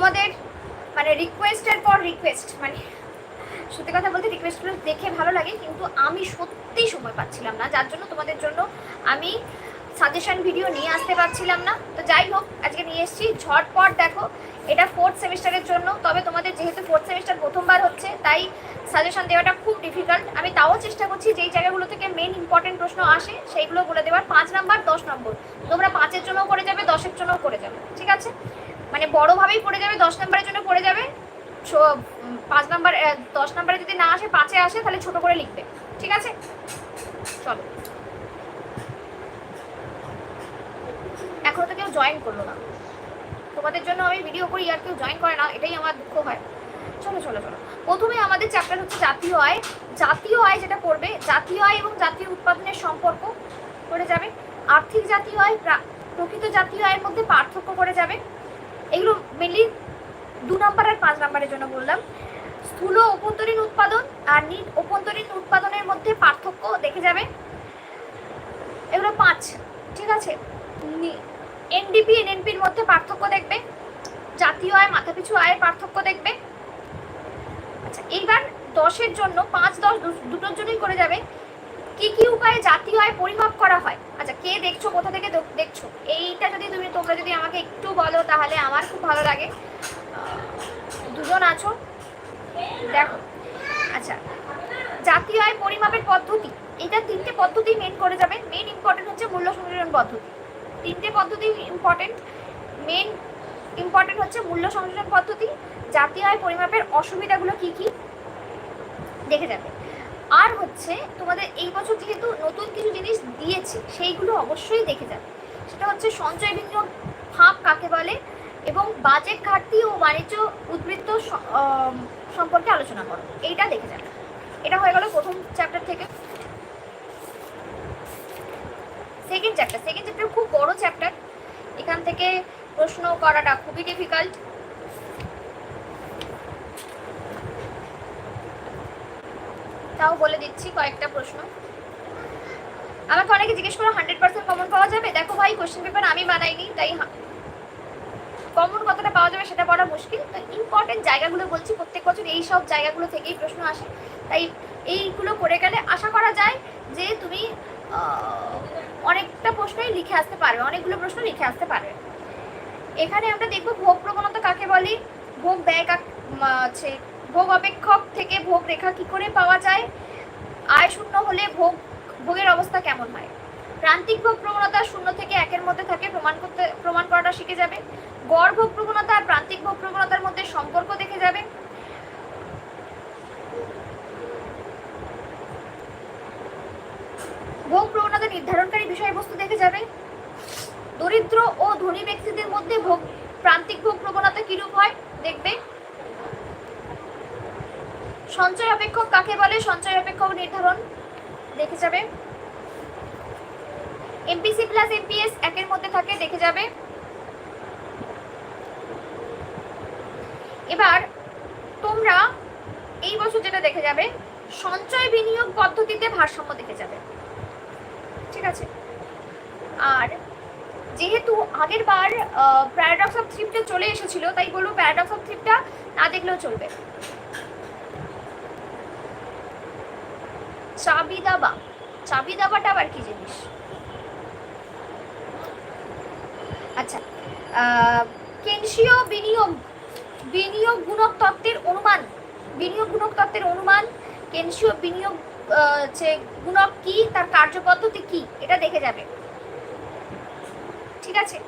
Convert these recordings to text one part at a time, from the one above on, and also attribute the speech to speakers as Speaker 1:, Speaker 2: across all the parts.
Speaker 1: তোমাদের মানে রিকোয়েস্টের পর রিকোয়েস্ট মানে সত্যি কথা বলতে রিকোয়েস্টগুলো দেখে ভালো লাগে, কিন্তু আমি সত্যি সময় পাচ্ছিলাম না। যার জন্য তোমাদের জন্য আমি সাজেশন ভিডিও নিয়ে আসতে পারছিলাম না। তো যাই হোক, আজকে নিয়ে এসেছি। ঝটপট দেখো, এটা ফোর্থ সেমিস্টারের জন্য। তবে তোমাদের যেহেতু ফোর্থ সেমিস্টার প্রথমবার হচ্ছে, তাই সাজেশন দেওয়াটা খুব ডিফিকাল্ট আমি তাও চেষ্টা করছি, যেই জায়গাগুলো থেকে মেন ইম্পর্টেন্ট প্রশ্ন আসে, সেইগুলো বলে দেওয়ার। পাঁচ নাম্বার দশ নম্বর তোমরা পাঁচের জন্যও করে যাবে, দশের জন্যও করে যাবে, ঠিক আছে? মানে বড়োভাবেই পড়ে যাবে, দশ নম্বরের জন্য পড়ে যাবে। পাঁচ নাম্বার দশ নম্বরে যদি না আসে, পাঁচে আসে, তাহলে ছোট করে লিখবে। ঠিক আছে? চলো। এখনও তো কেউ জয়েন করল না। তোমাদের জন্য আমি ভিডিও করি, আর কেউ জয়েন করে না, এটাই আমার দুঃখ হয়। চলো চলো চলো। প্রথমে আমাদের চ্যাপ্টার হচ্ছে জাতীয় আয়। জাতীয় আয় যেটা করবে জাতীয় আয় এবং জাতীয় উৎপাদনের সম্পর্ক করে যাবে। আর্থিক জাতীয় আয় প্রা- প্রকৃত জাতীয় আয়ের মধ্যে পার্থক্য করে যাবে। এগুলো মেনলি দু নাম্বার আর পাঁচ নাম্বারের জন্য বললাম। স্থূল অভ্যন্তরীণ উৎপাদন আর নিট অভ্যন্তরীণ উৎপাদনের মধ্যে পার্থক্য দেখে যাবে। এগুলো পাঁচ, ঠিক আছে? এনডিপি এনএনপির মধ্যে পার্থক্য দেখবে। জাতীয় আয়, মাথাপিছু আয়ের পার্থক্য দেখবে। আচ্ছা এইবার দশের জন্য পাঁচ, দশ দুটোর জন্যই করে যাবে। কি কি উপায়ে জাতীয় আয় পরিমাপ করা হয়? আচ্ছা কে দেখছ, কোথা থেকে দেখছ? এইটা যদি তুমি, তোমরা যদি আমাকে একটু বলো, তাহলে আমার খুব ভালো লাগে। দুজন আছো? দেখো। আচ্ছা জাতীয় আয় পরিমাপের পদ্ধতি। এটা তিনটে পদ্ধতি মেন করে যাবে। মেন ইম্পর্টেন্ট হচ্ছে মূল্য সংযোজন পদ্ধতি। তিনটে পদ্ধতি ইম্পর্টেন্ট মেন ইম্পর্টেন্ট হচ্ছে মূল্য সংযোজন পদ্ধতি। জাতীয় আয় পরিমাপের অসুবিধাগুলো কি কি? দেখে যাবে। আর হচ্ছে তোমাদের এই বছর যেহেতু নতুন কিছু জিনিস দিয়েছে, সেইগুলো অবশ্যই দেখে যাবে। সেটা হচ্ছে সঞ্চয় বিনিয়োগ ফাঁক কাকে বলে এবং বাজেট ঘাটতি ও বাণিজ্য উদ্বৃত্ত সম্পর্কে আলোচনা করো। এইটা দেখে যাবে। এটা হয়ে গেল প্রথম চ্যাপ্টার থেকে। সেকেন্ড চ্যাপ্টার সেকেন্ড চ্যাপ্টার খুব বড় চ্যাপ্টার এখান থেকে প্রশ্ন করাটা খুবই ডিফিকাল্ট তাও বলে দিচ্ছি কয়েকটা প্রশ্ন। আমাকে অনেকে জিজ্ঞেস করো হান্ড্রেড পার্সেন্ট কমন পাওয়া যাবে? দেখো ভাই কোশ্চেন পেপার আমি বানাইনি, তাই কমন কতটা পাওয়া যাবে সেটা বলা মুশকিল। তো ইম্পর্টেন্ট জায়গাগুলো বলছি, প্রত্যেক বছর এই সব জায়গাগুলো থেকেই প্রশ্ন আসে। তাই এইগুলো করে গেলে আশা করা যায় যে তুমি অনেকটা প্রশ্নই লিখে আসতে পারবে, অনেকগুলো প্রশ্ন লিখে আসতে পারবে। এখানে আমরা দেখব ভোগ প্রবণতা কাকে বলি? ভোগ ব্যয় কাক আছে। ভোগ অপেক্ষক থেকে ভোগ রেখা কি করে পাওয়া যায়? আয় শূন্য হলে ভোগ, ভোগের অবস্থা কেমন হয়? প্রান্তিক ভোগ প্রবণতা শূন্য থেকে একের মধ্যে থাকে, প্রমাণ করতে, প্রমাণ করাটা শিখে যাবে। গড় ভোগ প্রবণতা আর প্রান্তিক ভোগ প্রবণতার মধ্যে সম্পর্ক দেখে যাবে। ভোগ প্রবণতা নির্ধারণকারী বিষয়বস্তু দেখে যাবে। দরিদ্র ও ধনী ব্যক্তিদের মধ্যে ভোগ, প্রান্তিক ভোগ প্রবণতা কিরূপ হয়? দেখবে সঞ্চয় অপেক্ষক কাকে বলে? সঞ্চয় অপেক্ষক নির্ধারণ দেখে যাবে। এমপিসি প্লাস এমপিএস একের মধ্যে থাকে, দেখে যাবে। এবার তোমরা এই বছর যেটা দেখে যাবে, সঞ্চয় বিনিয়োগ পদ্ধতিতে ভারসাম্য দেখে যাবে। ঠিক আছে? আর যেহেতু আগের বার প্যারাডক্স অফ থ্রিপটা চলে এসেছিল, তাই বলব প্যারাডক্স অফ থ্রিপটা না দেখলেও চলবে। চাবি দাবা চাবি দাবাটা আবার কি জিনিস? আচ্ছা কেন্দ্রীয় বিনিয়োগ বিনিয়োগ গুণক তত্ত্বের অনুমান, বিনিয়োগ গুণক তত্ত্বের অনুমান, কেন্দ্রীয় বিনিয়োগ যে গুণক কি, তার কার্যপদ্ধতি কি, এটা দেখে যাবে। ঠিক আছে?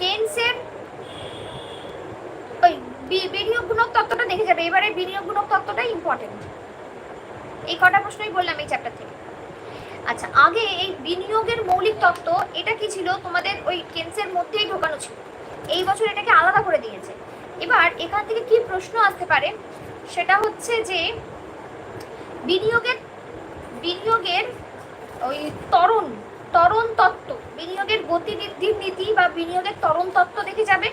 Speaker 1: কেন্সের ওই বিনিয়োগ গুণক তত্ত্বটা দেখে যাবে। এবারে বিনিয়োগ গুণক তত্ত্বটাই ইম্পর্টেন্ট এই কটা প্রশ্নই বললাম এই চ্যাপ্টার থেকে। আচ্ছা আগে এই বিনিয়োগের মৌলিক তত্ত্ব, এটা কি ছিল? তোমাদের ওই কেন্সের মধ্যেই ঢোকানো ছিল। এই বছর এটাকে আলাদা করে দিয়েছে। এবার এখান থেকে কি প্রশ্ন আসতে পারে? সেটা হচ্ছে যে, বিনিয়োগের বিনিয়োগের ওই তরণ তরণ তত্ত্ব, বিনিয়োগের গতিবৃদ্ধির নীতি বা বিনিয়োগের তরণ তত্ত্ব দেখে যাবে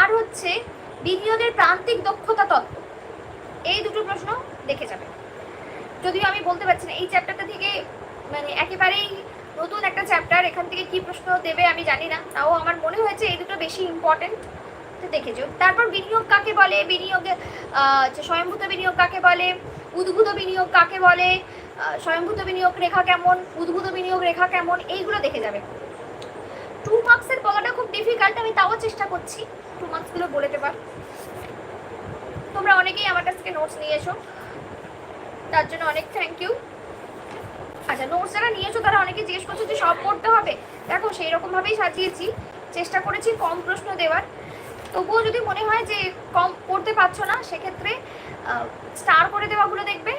Speaker 1: আর হচ্ছে বিনিয়োগের প্রান্তিক দক্ষতা তত্ত্ব। এই দুটো প্রশ্ন দেখে যাবে। যদিও আমি বলতে পারছি না, এই চ্যাপ্টারটা থেকে মানে একেবারেই নতুন একটা চ্যাপ্টার এখান থেকে কি প্রশ্ন দেবে আমি জানি না। তাও আমার মনে হয়েছে এই দুটো বেশি ইম্পর্টেন্ট দেখেছ তারপর বিনিয়োগ কাকে বলে? বিনিয়োগে স্বয়ংভূত বিনিয়োগ কাকে বলে? উদ্ভূত বিনিয়োগ কাকে বলে? স্বয়ংভূত বিনিয়োগ রেখা কেমন? উদ্ভূত বিনিয়োগ রেখা কেমন? এইগুলো দেখে যাবে। টু মার্কসের বলাটা খুব ডিফিকাল্ট আমি তাও চেষ্টা করছি। টু মার্কসগুলো বলে দেবার তোমরা অনেকেই আমার কাছ থেকে নোটস নিয়ে এসো। তার জন্য অনেক থ্যাংক ইউ আচ্ছা নোটস যারা নিয়েছো তারা অনেকে জিজ্ঞেস করছ যে সব পড়তে হবে? দেখো সেই রকমভাবেই সাজিয়েছি। চেষ্টা করেছি কম প্রশ্ন দেওয়ার। তবুও যদি মনে হয় যে কম পড়তে পারছ না, সেক্ষেত্রে স্টার করে দেওয়াগুলো দেখবে।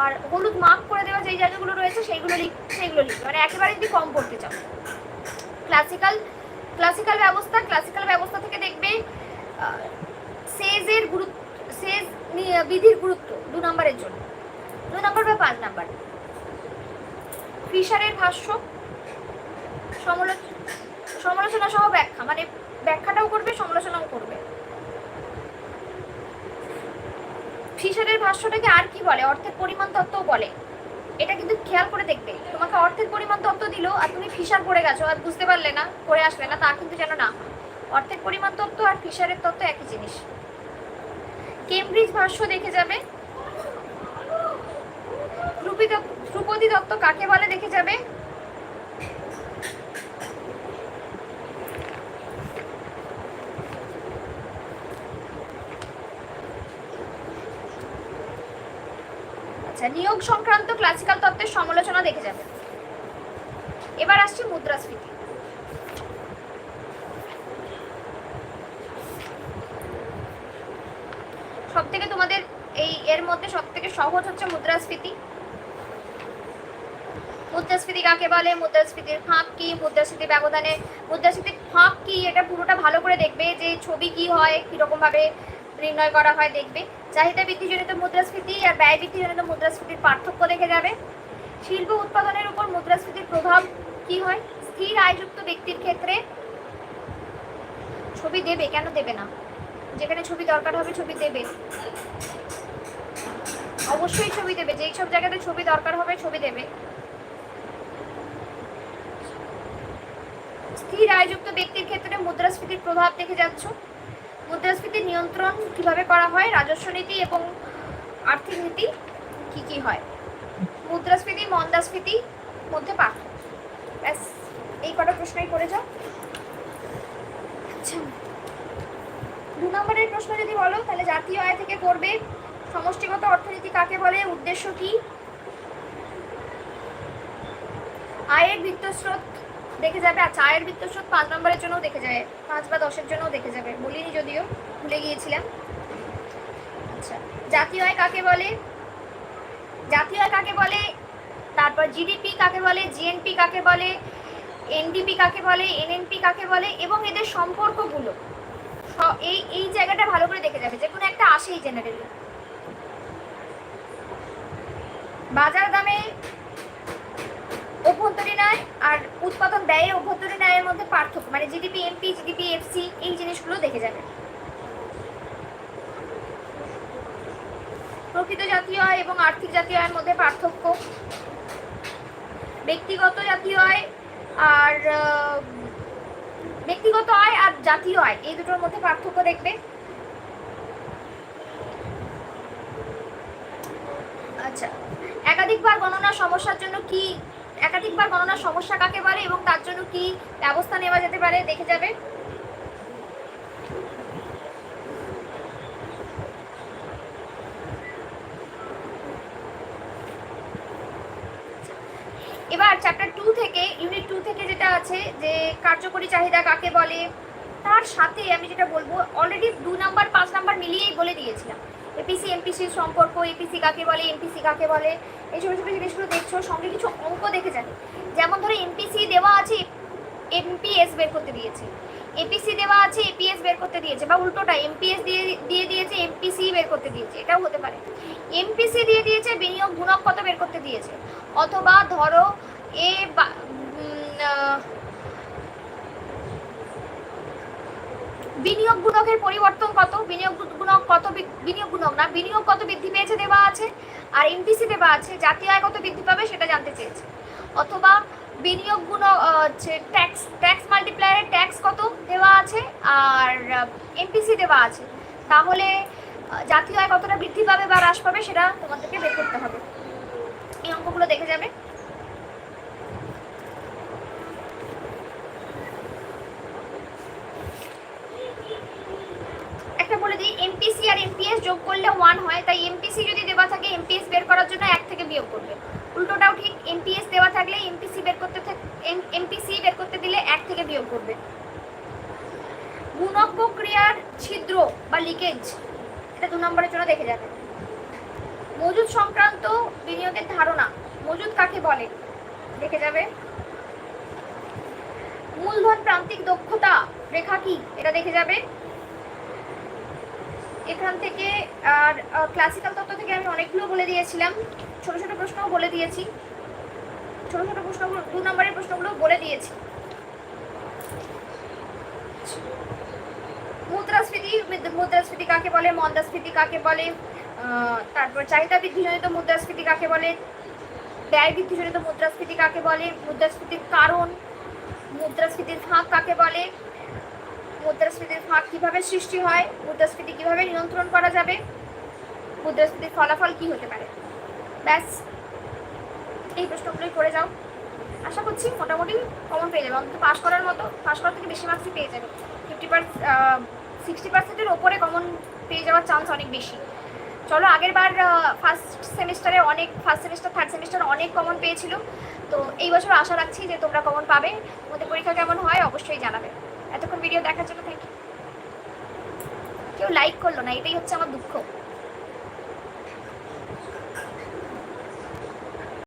Speaker 1: আর হলুদ মার্ক করে দেওয়া যেই জায়গাগুলো রয়েছে, সেইগুলো লিখ, সেইগুলো লিখবে মানে একেবারে যদি কম পড়তে চাও। ক্লাসিক্যাল ক্লাসিক্যাল ব্যবস্থা ক্লাসিক্যাল ব্যবস্থা থেকে দেখবে সেজের গুরুত্ব, সেজ বিধির গুরুত্ব দু নম্বরের জন্য। দু নম্বর বা পাঁচ নাম্বার? ফিশারের ভাষ্য সমালোচনা সহ ব্যাখ্যা মানে ব্যাখ্যাটাও করবে, সমালোচনাও করবে। ফিশারের ভাষ্যটাকে আর কি বলে? অর্থের পরিমাণ তত্ত্বও বলে। এটা কিন্তু খেয়াল করে দেখবে। তোমাকে অর্থের পরিমাণ তত্ত্ব দিল আর তুমি ফিশার পড়ে গেছো, আর বুঝতে পারলে না করে আসলে না, তা কিন্তু যেন না হয়। অর্থের পরিমাণ তত্ত্ব আর ফিশারের তত্ত্ব একই জিনিস। কেমব্রিজ ভাষ্য দেখে যাবে? ধ্রুপদী দত্ত কাকে বলে দেখে যাবে? আচ্ছা নিয়োগ সংক্রান্ত ক্লাসিক্যাল তত্ত্বের সমালোচনা দেখে যাবে। এবার আসছে মুদ্রাস্ফীতি সব থেকে তোমাদের এই এর মধ্যে সব থেকে সহজ হচ্ছে মুদ্রাস্ফীতি। মুদ্রাস্ফীতি কাকে বলে? মুদ্রাস্ফীতির ফাঁক কি? মুদ্রাস্ফীতি ব্যবধানে মুদ্রাস্ফীতির ফাঁক কি? এটা পুরোটা ভালো করে দেখবে যে ছবি কি হয় কীরকম ভাবে নির্ণয় করা হয়, দেখবে। চাহিদা বৃদ্ধিজনিত মুদ্রাস্ফীতি আর ব্যয় বৃদ্ধিজনিত মুদ্রাস্ফীতির পার্থক্য দেখে যাবে। শিল্প উৎপাদনের উপর মুদ্রাস্ফীতির প্রভাব কি হয়? স্থির আয়যুক্ত ব্যক্তির ক্ষেত্রে ছবি দেবে, কেন দেবে না? যেখানে ছবি দরকার হবে, ছবি দেবে। অবশ্যই ছবি দেবে, যেই সব জায়গাতে ছবি দরকার হবে ছবি দেবে। স্থির আয়যুক্ত ব্যক্তির ক্ষেত্রে মুদ্রাস্ফীতির প্রভাব দেখে যাচ্ছ। মুদ্রাস্ফীতির নিয়ন্ত্রণ কীভাবে করা হয়, রাজস্ব নীতি এবং আর্থিক নীতি কি কি হয়? মুদ্রাস্ফীতি, মন্দাস্ফীতি মধ্যে পার্থক্য। ব্যাস, এই কটা প্রশ্নই করে যাও। আচ্ছা দু নম্বরের প্রশ্ন যদি বলো, তাহলে জাতীয় আয় থেকে করবে সমষ্টিগত অর্থনীতি কাকে বলে? উদ্দেশ্য কি? আয়ের বৃত্তস্রোত দেখে যাবে। আচ্ছা আয়ের বৃত্তস্রোত পাঁচ নম্বরের জন্যও দেখে যাবে পাঁচ বা দশের জন্যও দেখে যাবে। বলিনি যদিও, ভুলে গিয়েছিলাম। আচ্ছা জাতীয় আয় কাকে বলে? জাতীয় আয় কাকে বলে? তারপর জিডিপি কাকে বলে? জিএনপি কাকে বলে? এনডিপি কাকে বলে? এনএনপি কাকে বলে? এবং এদের সম্পর্কগুলো। এই এই জায়গাটা ভালো করে দেখে যাবে। যে কোনো একটা আসেই জেনারেলি বাজার দামে অভ্যন্তরীণ আয় আর উৎপাদন ব্যয়ে অভ্যন্তরীণ আয়ের মধ্যে পার্থক্য মানে জিডিপি এমপি জিডিপি এফসি এই জিনিসগুলো দেখে যাবে। প্রকৃত জাতীয় আয় এবং আর্থিক জাতীয় আয়ের মধ্যে পার্থক্য। ব্যক্তিগত জাতীয় আয় আর ব্যক্তিগত আয় আর জাতীয় আয়, এই দুটোর মধ্যে পার্থক্য দেখবে। আচ্ছা। একাধিকবার গণনার সমস্যার জন্য কি, একাধিকবার গণনার সমস্যা কাকে বলে এবং তার জন্য কি ব্যবস্থা নেওয়া যেতে পারে দেখে যাবে। এবার চ্যাপ্টার টু থেকে ইউনিট টু থেকে যেটা আছে যে কার্যকরী চাহিদা কাকে বলে, তার সাথে আমি যেটা বলব অলরেডি দু নাম্বার পাঁচ নাম্বার মিলিয়েই বলে দিয়েছিলাম। এপিসি এমপিসির সম্পর্ক এপিসি কাকে বলে এমপিসি কাকে বলে, এই ছোটো ছোটো জিনিসগুলো দেখছ, সঙ্গে কিছু অঙ্ক দেখে যাবে। যেমন ধরো এমপিসি দেওয়া আছে এমপিএস বের করতে দিয়েছে। এপিসি দেওয়া আছে এপিএস বের করতে দিয়েছে, বা উল্টোটা এমপিএস দিয়ে দিয়ে দিয়েছে এমপিসি বের করতে দিয়েছে, এটাও হতে পারে। এমপিসি দিয়ে দিয়েছে, বিনিয়োগ গুণক কত বের করতে দিয়েছে? অথবা ধরো, এ বিনিয়োগ গুণকের পরিবর্তন কত? বিনিয়োগ গুণক কত বিনিয়োগ গুণক না, বিনিয়োগ কত বৃদ্ধি পেয়েছে দেওয়া আছে আর এমপিসি দেওয়া আছে, জাতীয় আয় কত বৃদ্ধি পাবে সেটা জানতে চেয়েছে। অথবা বিনিয়োগ গুণ হচ্ছে ট্যাক্স ট্যাক্স মাল্টিপ্লায়ারের ট্যাক্স কত দেওয়া আছে আর এমপিসি দেওয়া আছে। তাহলে জাতীয় আয় কতটা বৃদ্ধি পাবে বা হ্রাস পাবে সেটা তোমাদেরকে বের করতে হবে। এই অঙ্কগুলো দেখে যাবে একটা বলে দিই এমপিসি আর এমপিএস যোগ করলে ওয়ান হয়, তাই এমপিসি যদি দেওয়া থাকে এমপিএস বের করার জন্য এক থেকে বিয়োগ করবে। উল্টোটাও ঠিক এমপিএস দেওয়া থাকলে এমপিসি বের করতে এমপিসি বের করতে দিলে এক থেকে বিয়োগ করবে। গুণক প্রক্রিয়ার ছিদ্র বা লিকেজ, এটা দু নম্বরের জন্য দেখে যাবে। মজুদ সংক্রান্ত বিনিয়োগের ধারণা, মজুদ কাকে বলে? দেখে যাবে। মূলধন প্রান্তিক দক্ষতা রেখা কি? এটা দেখে যাবে। এখান থেকে, আর ক্লাসিক্যাল তত্ত্ব থেকে আমি অনেকগুলো বলে দিয়েছিলাম। ছোট ছোট প্রশ্নও বলে দিয়েছি। ছোট ছোট প্রশ্নগুলো, দু নম্বরের প্রশ্নগুলো বলে দিয়েছি। মুদ্রাস্ফীতি মুদ্রাস্ফীতি কাকে বলে, মন্দাস্ফীতি কাকে বলে তারপর চাহিদা বৃদ্ধিজনিত মুদ্রাস্ফীতি কাকে বলে ব্যয় বৃদ্ধিজনিত মুদ্রাস্ফীতি কাকে বলে, মুদ্রাস্ফীতির কারণ, মুদ্রাস্ফীতির ফাঁক কাকে বলে মুদ্রাস্ফীতির ফাঁক কীভাবে সৃষ্টি হয়, মুদ্রাস্ফীতি কীভাবে নিয়ন্ত্রণ করা যাবে, মুদ্রাস্ফীতির ফলাফল কি হতে পারে? ব্যাস, এই প্রশ্নগুলোই করে যাও। আশা করছি মোটামুটি কমন পেয়ে যাবে। অন্তত পাস করার মতো পাস করার থেকে বেশি মার্কসই পেয়ে যাবে। ফিফটি পার্সেন্ট সিক্সটি পার্সেন্টের ওপরে কমন পেয়ে যাওয়ার চান্স অনেক বেশি। চলো, আগের বার ফার্স্ট সেমিস্টারে অনেক ফার্স্ট সেমিস্টার থার্ড সেমিস্টার অনেক কমন পেয়েছিল। তো এই বছর আশা রাখছি যে তোমরা কমন পাবে। তোমাদের পরীক্ষা কেমন হয় অবশ্যই জানাবে। এতক্ষণ ভিডিও দেখার জন্য থ্যাংক ইউ কেউ লাইক করল না এটাই হচ্ছে আমার দুঃখ।